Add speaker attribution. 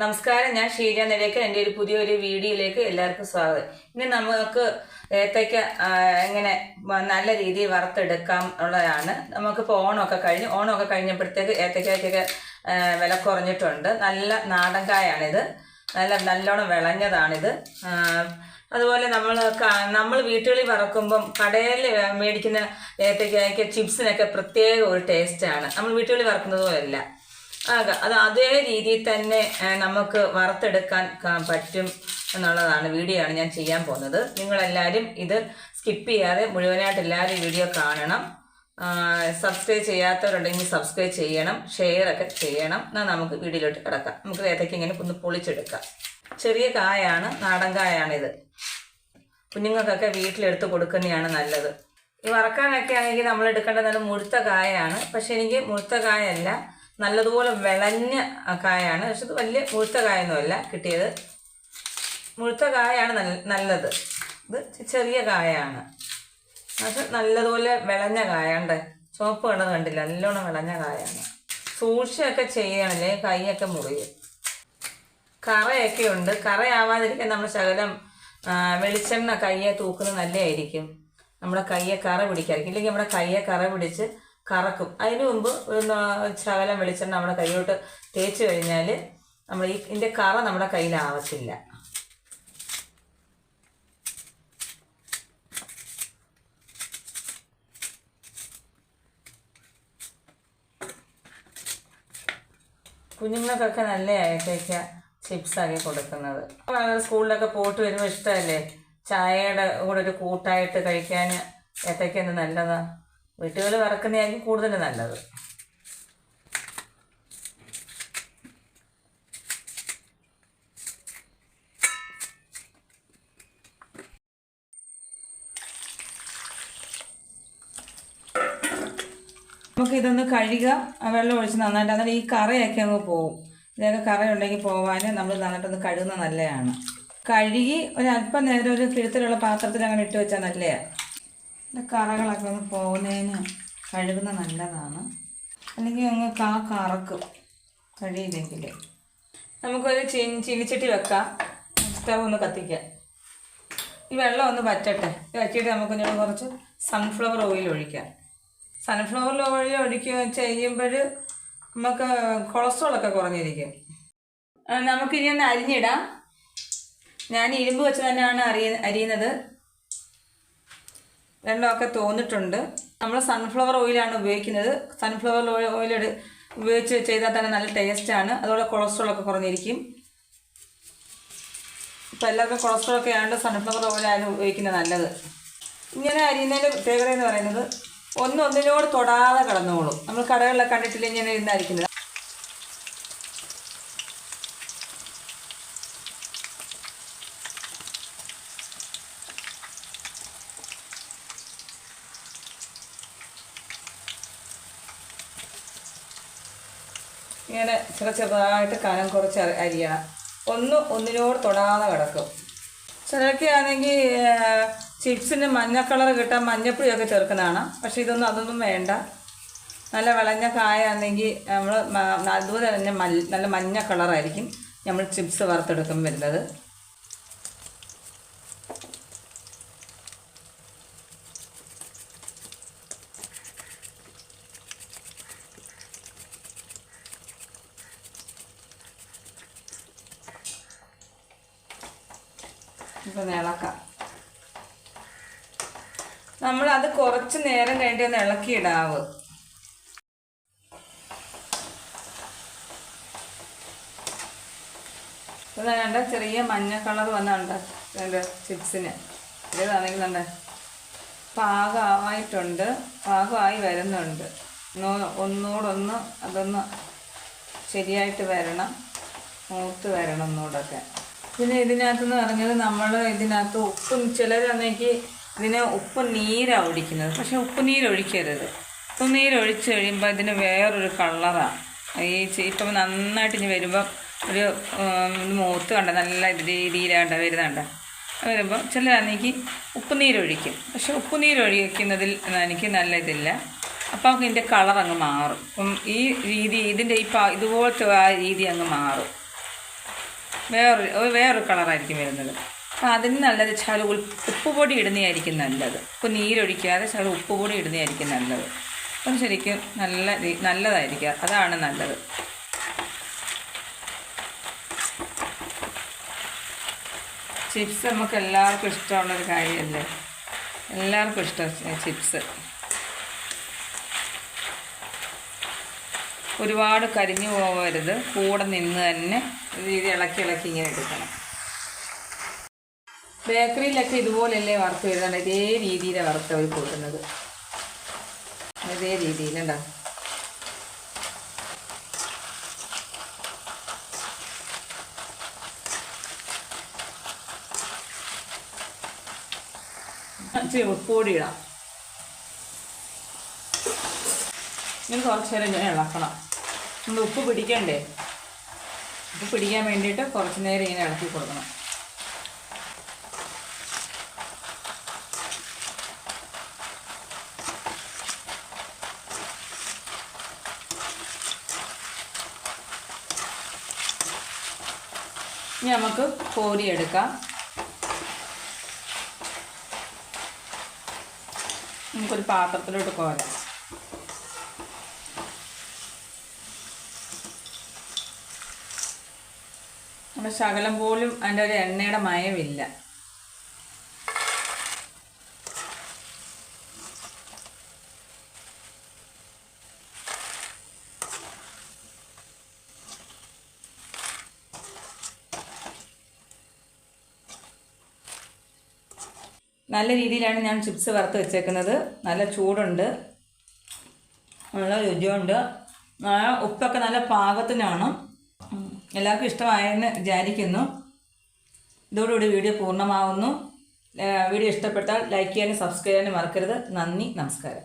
Speaker 1: നമസ്കാരം ഞാൻ ഷീജ നിലയ്ക്ക് എന്റെ ഒരു പുതിയൊരു വീഡിയോയിലേക്ക് എല്ലാവർക്കും സ്വാഗതം. ഇനി നമുക്ക് ഏത്തയ്ക്ക എങ്ങനെ നല്ല രീതിയിൽ വറുത്തെടുക്കാം ഉള്ളതാണ്. നമുക്കിപ്പോൾ ഓണമൊക്കെ കഴിഞ്ഞ്. ഓണമൊക്കെ കഴിഞ്ഞപ്പോഴത്തേക്ക് ഏത്തയ്ക്കൊക്കെ വില കുറഞ്ഞിട്ടുണ്ട്. നല്ല നാടൻ കായാണിത് നല്ല നല്ലോണം വിളഞ്ഞതാണിത്. അതുപോലെ നമ്മൾ നമ്മൾ വീട്ടുകളിൽ വറക്കുമ്പം കടയിൽ മേടിക്കുന്ന ഏത്തയ്ക്കായ്ക്ക് ചിപ്സിനൊക്കെ പ്രത്യേക ഒരു ടേസ്റ്റാണ്. നമ്മൾ വീട്ടുകളിൽ വറക്കുന്നത് ആക അത് അതേ രീതിയിൽ തന്നെ നമുക്ക് വറുത്തെടുക്കാൻ പറ്റും എന്നുള്ളതാണ് വീഡിയോ ആണ് ഞാൻ ചെയ്യാൻ പോകുന്നത്. നിങ്ങളെല്ലാവരും ഇത് സ്കിപ്പ് ചെയ്യാതെ മുഴുവനായിട്ട് എല്ലാവരും വീഡിയോ കാണണം. സബ്സ്ക്രൈബ് ചെയ്യാത്തവരുണ്ടെങ്കിൽ സബ്സ്ക്രൈബ് ചെയ്യണം ഷെയർ ഒക്കെ ചെയ്യണം. എന്നാൽ നമുക്ക് വീഡിയോയിലോട്ട് കിടക്കാം. നമുക്ക് ഏതൊക്കെ ഇങ്ങനെ ഒന്ന് പൊളിച്ചെടുക്കാം. ചെറിയ കായാണ് നാടൻ കായാണിത്. കുഞ്ഞുങ്ങൾക്കൊക്കെ വീട്ടിലെടുത്ത് കൊടുക്കുന്നതാണ് നല്ലത്. ഈ വറക്കാനൊക്കെ ആണെങ്കിൽ നമ്മൾ എടുക്കേണ്ടത് നല്ല മുഴുത്ത കായാണ്. പക്ഷെ എനിക്ക് മുഴുത്ത കായല്ല. നല്ലതുപോലെ വിളഞ്ഞ കായാണ്. പക്ഷെ ഇത് വലിയ മുഴുത്ത കായൊന്നുമല്ല. കിട്ടിയത് മുഴുത്ത കായാണ് നല്ല- നല്ലത്. ഇത് ചെറിയ കായാണ്. അത് നല്ലതുപോലെ വിളഞ്ഞ കായാണ്ട്. ചുവപ്പ് കണ്ടത് കണ്ടില്ല. നല്ലോണം വിളഞ്ഞ കായാണ്. സൂക്ഷിച്ചൊക്കെ ചെയ്യണല്ലേ? കൈയൊക്കെ മുറിയും. കറയൊക്കെ ഉണ്ട്. കറയാവാതിരിക്കാൻ നമ്മൾ ശകലം വെളിച്ചെണ്ണ കയ്യെ തൂക്കുന്നത് നല്ലതായിരിക്കും. നമ്മുടെ കയ്യെ കറ പിടിക്കാതിരിക്കും. ഇല്ലെങ്കിൽ നമ്മുടെ കയ്യെ കറ പിടിച്ച് കറക്കും. അതിനു മുമ്പ് ശകലം വെളിച്ചെണ്ണ നമ്മുടെ കൈയോട്ട് തേച്ച് കഴിഞ്ഞാൽ നമ്മൾ ഈ ഇതിന്റെ കറ നമ്മുടെ കയ്യിലാവത്തില്ല. കുഞ്ഞുങ്ങൾക്കൊക്കെ നല്ല ഏത്തയ്ക്ക ചിപ്സാക്കി കൊടുക്കുന്നത്. സ്കൂളിലൊക്കെ പോയിട്ട് വരുമ്പോൾ ഇഷ്ടമല്ലേ? ചായയുടെ കൂടെ ഒരു കൂട്ടായിട്ട് കഴിക്കാൻ ഏത്തയ്ക്ക എന്ത് നല്ലതാ? വീട്ടുകളിൽ വറക്കുന്നതായിരിക്കും കൂടുതൽ നല്ലത്. നമുക്ക് ഇതൊന്ന് കഴുകുക വെള്ളം ഒഴിച്ച് നന്നായിട്ട് അന്നേരം ഈ കറയൊക്കെ അങ്ങ് പോവും. ഇതൊക്കെ കറയുണ്ടെങ്കിൽ പോവാൻ നമ്മൾ നന്നായിട്ടൊന്ന് കഴുകുന്നത് നല്ലതാണ്. കഴുകി ഒരല്പം നേരം ഒരു കിഴുത്തിലുള്ള പാത്രത്തിൽ അങ്ങനെ ഇട്ട് വെച്ചാൽ നല്ലതാണ്. ഇത് കറകളൊക്കെ ഒന്ന് പോകുന്നതിന് കഴുകുന്ന നല്ലതാണ്. അല്ലെങ്കിൽ അങ്ങ് കാ കറക്കും കഴിയില്ലെങ്കിൽ. നമുക്കൊരു ചി ചീനിച്ചട്ടി വെക്കാം. സ്റ്റവ് ഒന്ന് കത്തിക്കാം. ഈ വെള്ളം ഒന്ന് വറ്റട്ടെ. വറ്റിയിട്ട് നമുക്ക് കുറച്ച് സൺഫ്ലവർ ഓയിൽ ഒഴിക്കാം. സൺഫ്ലവർ ഓയിൽ ഒഴിക്കുക ചെയ്യുമ്പോൾ നമുക്ക് കൊളസ്ട്രോളൊക്കെ കുറഞ്ഞിരിക്കും. ആ, നമുക്കിനി ഒന്ന് അരിഞ്ഞിടാം. ഞാൻ ഇരുമ്പ് വെച്ച് തന്നെയാണ് അറിയ അരിയുന്നത്. വെള്ളമൊക്കെ തോന്നിട്ടുണ്ട്. നമ്മൾ സൺഫ്ലവർ ഓയിലാണ് ഉപയോഗിക്കുന്നത്. സൺഫ്ലവർ ഓയിൽ ഉപയോഗിച്ച് ചെയ്താൽ തന്നെ നല്ല ടേസ്റ്റാണ് അതുപോലെ കൊളസ്ട്രോളൊക്കെ കുറഞ്ഞിരിക്കും. ഇപ്പം എല്ലാവർക്കും കൊളസ്ട്രോൾ ഒക്കെ ആയതുകൊണ്ട് സൺഫ്ലവർ ഓയിലാണ് ഉപയോഗിക്കുന്നത് നല്ലത്. ഇങ്ങനെ അരിയുന്നതിന്റെ പ്രത്യേകത എന്ന് പറയുന്നത് ഒന്നൊന്നിനോട് തൊടാതെ കിടന്നോളും. നമ്മൾ കടകളിലൊക്കെ കണ്ടിട്ടില്ല ഇങ്ങനെ ഇരുന്ന് ഇങ്ങനെ ചെറു ചെറുതായിട്ട് കനം കുറച്ച് അരി- അരിയണം. ഒന്ന് ഒന്നിനോട് തൊടാതെ കിടക്കും. ചിലക്കാണെങ്കിൽ ചിപ്സിന് മഞ്ഞ കളർ കിട്ടാൻ മഞ്ഞപ്പൊടിയൊക്കെ ചേർക്കുന്നതാണ്. പക്ഷേ ഇതൊന്നും അതൊന്നും വേണ്ട. നല്ല വിളഞ്ഞ കായാണെങ്കിൽ നമ്മൾ അതുപോലെ തന്നെ നല്ല മഞ്ഞ കളറായിരിക്കും നമ്മൾ ചിപ്സ് വറുത്തെടുക്കുമ്പോൾ വരുന്നത്. ഇപ്പം ഇളക്കാം നമ്മൾ അത് കുറച്ച് നേരം കഴിഞ്ഞിട്ട് ഒന്ന് ഇളക്കിയിടാവ് ഇത് വേണ്ട ചെറിയ മഞ്ഞ കളർ വന്നുണ്ട് എന്റെ ചിപ്സിന്. ഇതാണെങ്കിൽ കണ്ട? പാകമായിട്ടുണ്ട്. പാകമായി വരുന്നുണ്ട്. ഒന്നോടൊന്ന് അതൊന്ന് ശരിയായിട്ട് വരണം. മൂത്ത് വരണം ഒന്നുകൂടൊക്കെ പിന്നെ ഇതിനകത്തെന്ന് പറഞ്ഞത് നമ്മൾ ഇതിനകത്ത് ഉപ്പും ചിലരാണെങ്കിൽ ഇതിന് ഉപ്പ് നീരാണ് ഒഴിക്കുന്നത്. പക്ഷേ ഉപ്പ് നീരൊഴിക്കരുത്. ഉപ്പ് നീരൊഴിച്ച് കഴിയുമ്പോൾ ഇതിന് വേറൊരു കളറാണ് ഈ ഇപ്പം നന്നായിട്ട് ഇനി വരുമ്പം ഒരു മൂത്ത് കണ്ട നല്ല രീതിയിലാണ്ട വരുന്നുണ്ട്. വരുമ്പോൾ ചിലരാണെങ്കിൽ ഉപ്പ് നീരൊഴിക്കും. പക്ഷെ ഉപ്പ് നീരൊഴിക്കുന്നതിൽ എനിക്ക് നല്ല ഇതില്ല. അപ്പോൾ ഇതിന്റെ കളർ അങ്ങ് മാറും ഈ രീതി ഇതിന്റെ ഈ ഇതുപോലത്തെ ആ രീതി അങ്ങ് മാറും. വേറൊരു വേറൊരു കളറായിരിക്കും വരുന്നത്. അപ്പം അതിന് നല്ലത് വെച്ചാൽ ഉപ്പ് ഉപ്പുപൊടി ഇടുന്നതായിരിക്കും നല്ലത്. ഇപ്പോൾ നീരൊഴിക്കാതെ ശകലം ഉപ്പുപൊടി ഇടുന്നതായിരിക്കും നല്ലത്. അപ്പം ശരിക്കും നല്ല നല്ലതായിരിക്കുക നല്ലതായിരിക്കും. അതാണ് നല്ലത്. ചിപ്സ് നമുക്ക് എല്ലാവർക്കും ഇഷ്ടമുള്ളൊരു കാര്യമല്ലേ? എല്ലാവർക്കും ഇഷ്ടം ചിപ്സ്. ഒരുപാട് കരിഞ്ഞു പോകരുത് കൂടെ നിന്ന് തന്നെ രീതി ഇളക്കി ഇളക്കി ഇങ്ങനെ എടുക്കണം. ബേക്കറിയിലൊക്കെ ഇതുപോലെയല്ലേ വറുത്ത് വരുന്നുണ്ട് ഇതേ രീതിയിലാണ് വറുത്ത് അവർ കൊടുക്കുന്നത് ഇതേ രീതിയിലുണ്ടോ ഇച്ചിരി ഉപ്പുപൊടി ഇടാം. ഇനി കുറച്ച് നേരം ഇങ്ങനെ ഇളക്കണം. നമ്മൾ ഉപ്പ് പിടിക്കണ്ടേ? ഉപ്പ് പിടിക്കാൻ വേണ്ടിയിട്ട് കുറച്ച് നേരം ഇങ്ങനെ ഇളക്കി കൊടുക്കണം. ഇനി നമുക്ക് കോരി എടുക്കാം. നമുക്കൊരു പാത്രത്തിലോട്ട് കോരാം. നമ്മുടെ ശകലം പോലും അതിന്റെ ഒരു എണ്ണയുടെ മയമില്ല. നല്ല രീതിയിലാണ് ഞാൻ ചിപ്സ് വറുത്ത് വെച്ചേക്കുന്നത്. നല്ല ചൂടുണ്ട്. നല്ല രുചിയുണ്ട്. ഉപ്പൊക്കെ നല്ല പാകത്തിനാണ്. എല്ലാവർക്കും ഇഷ്ടമായെന്ന് വിചാരിക്കുന്നു. ഇതോടുകൂടി വീഡിയോ പൂർണമാവുന്നു. വീഡിയോ ഇഷ്ടപ്പെട്ടാൽ ലൈക്ക് ചെയ്യാനും സബ്സ്ക്രൈബ് ചെയ്യാനും മറക്കരുത്. നന്ദി നമസ്കാരം.